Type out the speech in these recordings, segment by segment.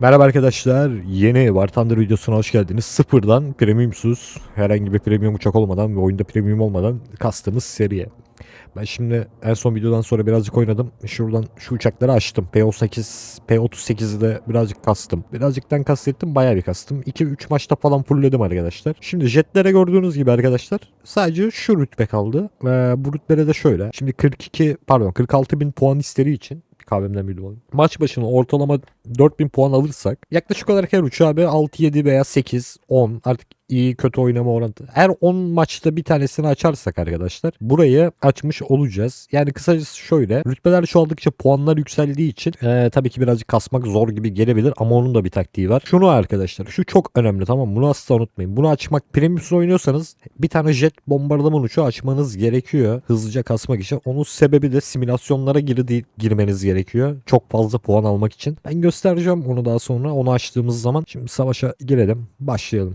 Merhaba arkadaşlar. Yeni War Thunder videosuna hoş geldiniz. Sıfırdan premiumsuz, herhangi bir premium uçak olmadan ve oyunda premium olmadan kastığımız seriye. Ben şimdi en son videodan sonra birazcık oynadım. Şuradan şu uçakları açtım. P18, P38'i de birazcık kastım. Birazcıktan kastettim, bayağı bir kastım. 2-3 maçta falan fullledim arkadaşlar. Şimdi jetlere gördüğünüz gibi arkadaşlar sadece şu rütbe kaldı. Ve bu rütbede de şöyle. Şimdi 42 pardon 46 bin puan isteri için kahvemden bir alayım. Maç başına ortalama 4000 puan alırsak yaklaşık olarak her uçağa bir 6, 7 veya 8, 10 artık iyi kötü oynama orantı. Her 10 maçta bir tanesini açarsak arkadaşlar burayı açmış olacağız. Yani kısacası şöyle rütbeler çoğaldıkça puanlar yükseldiği için eee, tabii ki birazcık kasmak zor gibi gelebilir ama onun da bir taktiği var. Şunu arkadaşlar şu çok önemli tamam? Bunu asla unutmayın. Bunu açmak premiumsuz oynuyorsanız bir tane jet bombardıman uçağı açmanız gerekiyor. Hızlıca kasmak için. Onun sebebi de simülasyonlara girdi, girmeniz gerekiyor. Çok fazla puan almak için. Ben göstereceğim onu daha sonra. Onu açtığımız zaman. Şimdi savaşa girelim. Başlayalım.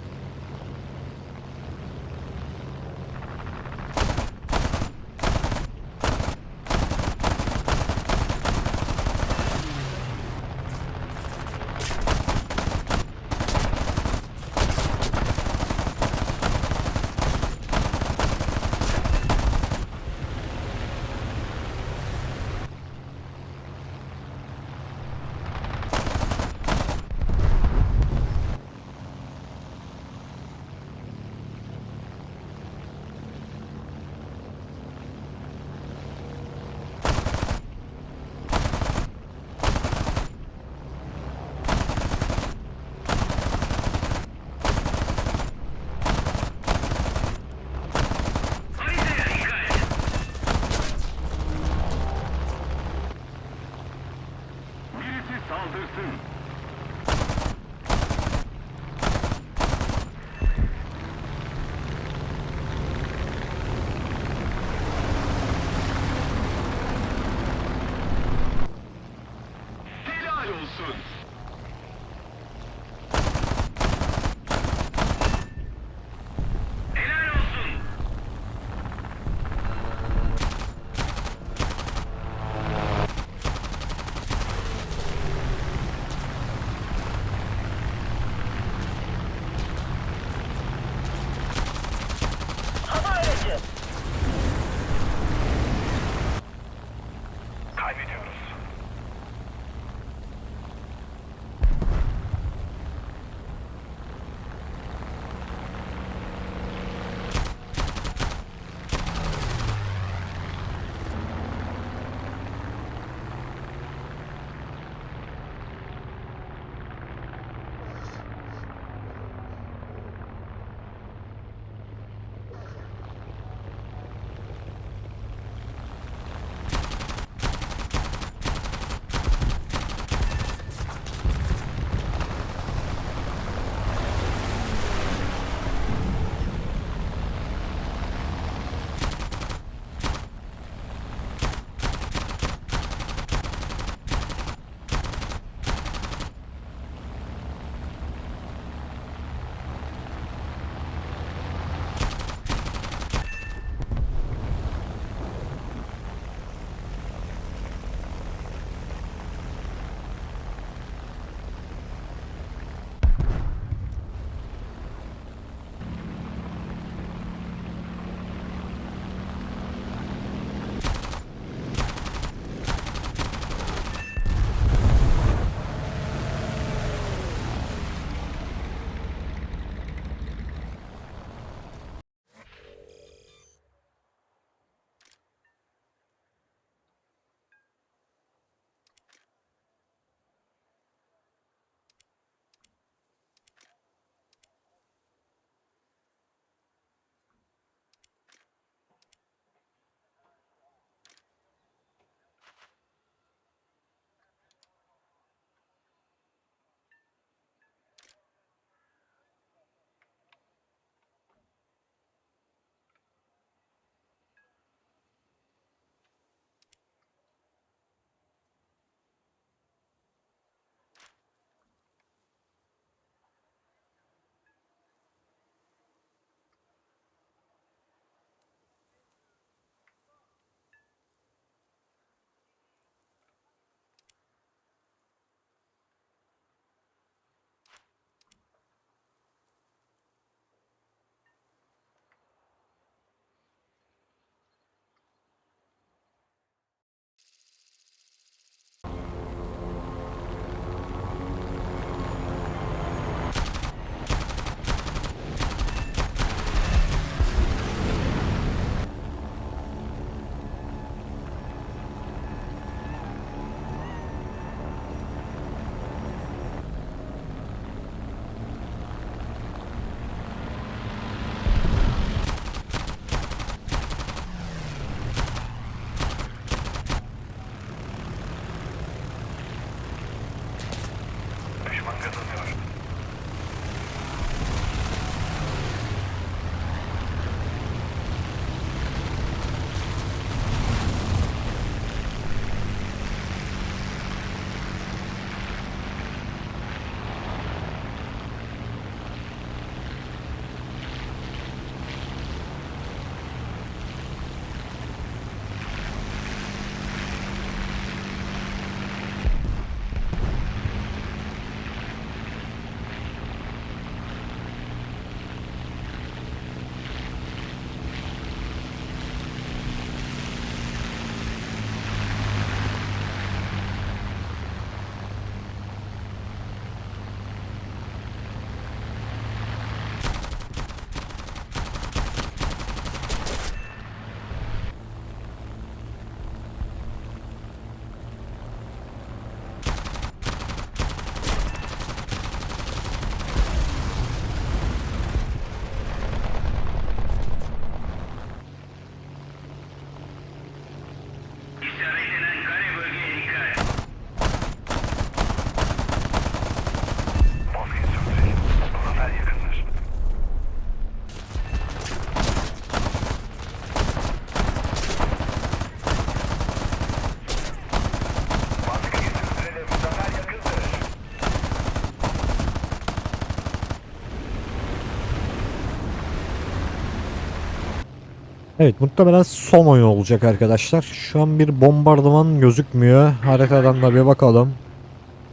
Evet muhtemelen son oyun olacak arkadaşlar. Şu an bir bombardıman gözükmüyor. Haritadan da bir bakalım.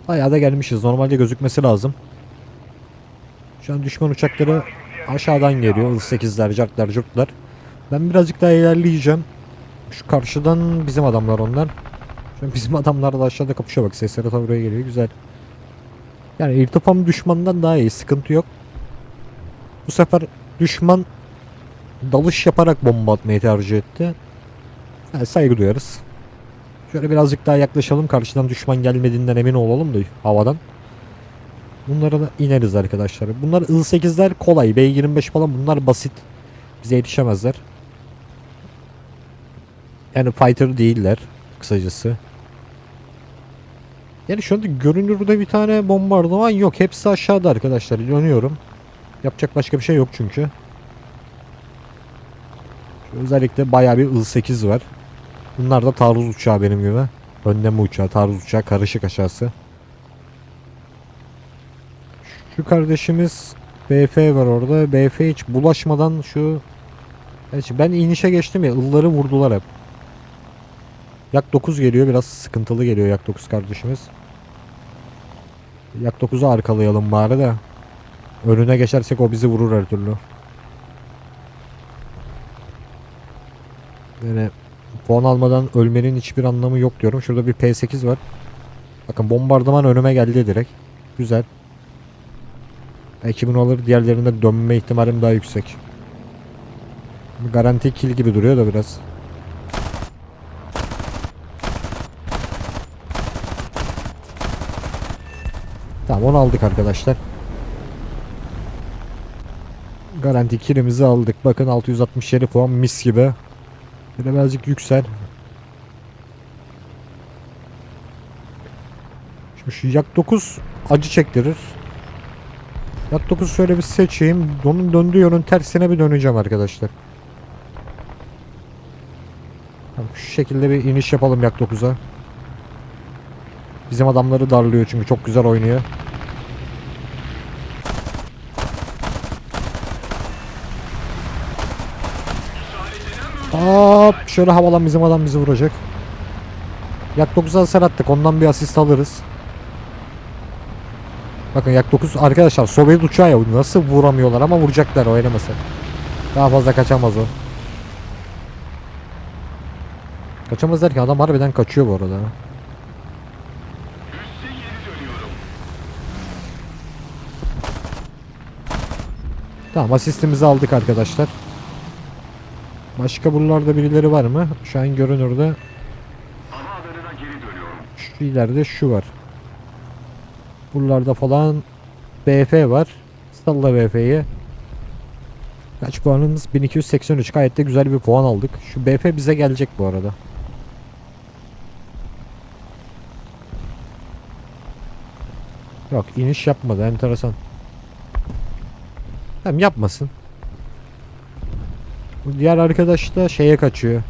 Bayağı da gelmişiz. Normalde gözükmesi lazım. Şu an düşman uçakları aşağıdan geliyor. I-8'ler, cartlar, curtlar. Ben birazcık daha ilerleyeceğim. Şu karşıdan bizim adamlar onlar. Şu an bizim adamlar da aşağıda kapışıyor bak. Sesleri ta buraya geliyor. Güzel. Yani irtifam düşmandan daha iyi. Sıkıntı yok. Bu sefer düşman dalış yaparak bomba atmayı tercih etti. Yani saygı duyarız. Şöyle birazcık daha yaklaşalım. Karşıdan düşman gelmediğinden emin olalım da havadan. Bunlara da ineriz arkadaşlar. Bunlar I-8'ler kolay. B-25 falan bunlar basit. Bize yetişemezler. Yani fighter değiller kısacası. Yani şu anda görünürde bir tane bombardıman yok. Hepsi aşağıda arkadaşlar. Dönüyorum. Yapacak başka bir şey yok çünkü. Özellikle bayağı bir I-8 var. Bunlar da taarruz uçağı benim gibi. Önleme uçağı, taarruz uçağı, karışık aşağısı. Şu kardeşimiz BF var orada. BF hiç bulaşmadan şu... Gerçi ben inişe geçtim ya, ılları vurdular hep. Yak 9 geliyor, biraz sıkıntılı geliyor Yak 9 kardeşimiz. Yak 9'u arkalayalım bari de. Önüne geçersek o bizi vurur her türlü. Yani puan almadan ölmenin hiçbir anlamı yok diyorum. Şurada bir P8 var. Bakın bombardıman önüme geldi direkt. Güzel. Belki bunu alır diğerlerinde dönme ihtimalim daha yüksek. Garanti kill gibi duruyor da biraz. Tamam onu aldık arkadaşlar. Garanti killimizi aldık. Bakın 667 puan mis gibi. De birazcık yüksel. Şimdi şu yak 9 acı çektirir. Yak 9 şöyle bir seçeyim. Onun döndüğü yönün tersine bir döneceğim arkadaşlar. Şu şekilde bir iniş yapalım yak 9'a. Bizim adamları darlıyor çünkü çok güzel oynuyor. Hop şöyle havalan bizim adam bizi vuracak. Yak 9'a hasar attık ondan bir asist alırız. Bakın yak 9 arkadaşlar Sovyet uçağı ya nasıl vuramıyorlar ama vuracaklar o elemese. Daha fazla kaçamaz o. Kaçamaz derken adam harbiden kaçıyor bu arada. Tamam asistimizi aldık arkadaşlar. Başka buralarda birileri var mı? Şu an görünürde şu ileride şu var. Buralarda falan BF var. Salla BF'yi. Kaç puanımız? 1283. Gayet de güzel bir puan aldık. Şu BF bize gelecek bu arada. Yok iniş yapmadı. Enteresan. Tamam yapmasın. Bu diğer arkadaş da şeye kaçıyor.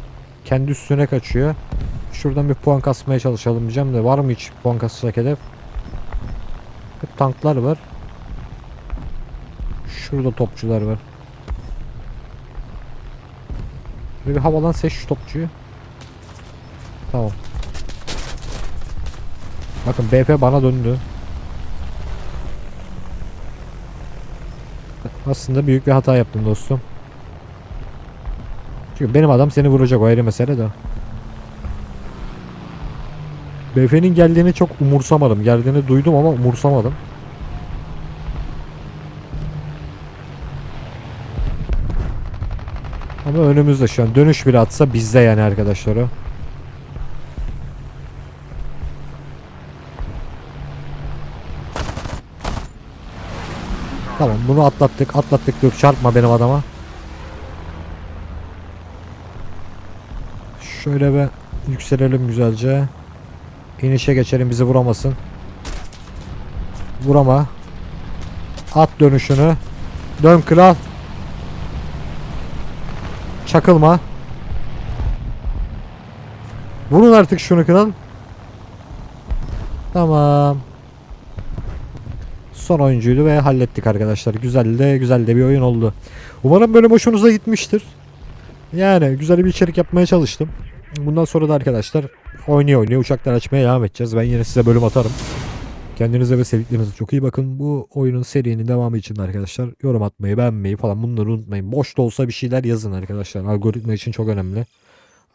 Kendi üstüne kaçıyor. Şuradan bir puan kasmaya çalışalım diyeceğim de var mı hiç puan kasacak hedef? Hep tanklar var. Şurada topçular var. Şöyle bir havalan seç şu topçuyu. Tamam. Bakın BP bana döndü. Aslında büyük bir hata yaptım dostum. Çünkü benim adam seni vuracak o ayrı mesele de. BF'nin geldiğini çok umursamadım. Geldiğini duydum ama umursamadım. Ama önümüzde şu an. Dönüş bile atsa bizde yani arkadaşlar o. Tamam bunu atlattık. Atlattık dur çarpma benim adama. Şöyle bir yükselelim güzelce. İnişe geçelim bizi vuramasın. Vurama. At dönüşünü. Dön kral. Çakılma. Vurun artık şunu kral. Tamam. Son oyuncuydu ve hallettik arkadaşlar. Güzel de güzel de bir oyun oldu. Umarım bölüm hoşunuza gitmiştir. Yani güzel bir içerik yapmaya çalıştım. Bundan sonra da arkadaşlar oynaya oynaya uçaklar açmaya devam edeceğiz. Ben yine size bölüm atarım. Kendinize ve sevdiklerinize çok iyi bakın. Bu oyunun serinin devamı için arkadaşlar yorum atmayı, beğenmeyi falan bunları unutmayın. Boş da olsa bir şeyler yazın arkadaşlar. Algoritma için çok önemli.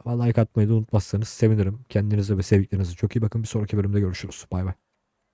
Ama like atmayı da unutmazsanız sevinirim. Kendinize ve sevdiklerinize çok iyi bakın. Bir sonraki bölümde görüşürüz. Bay bay.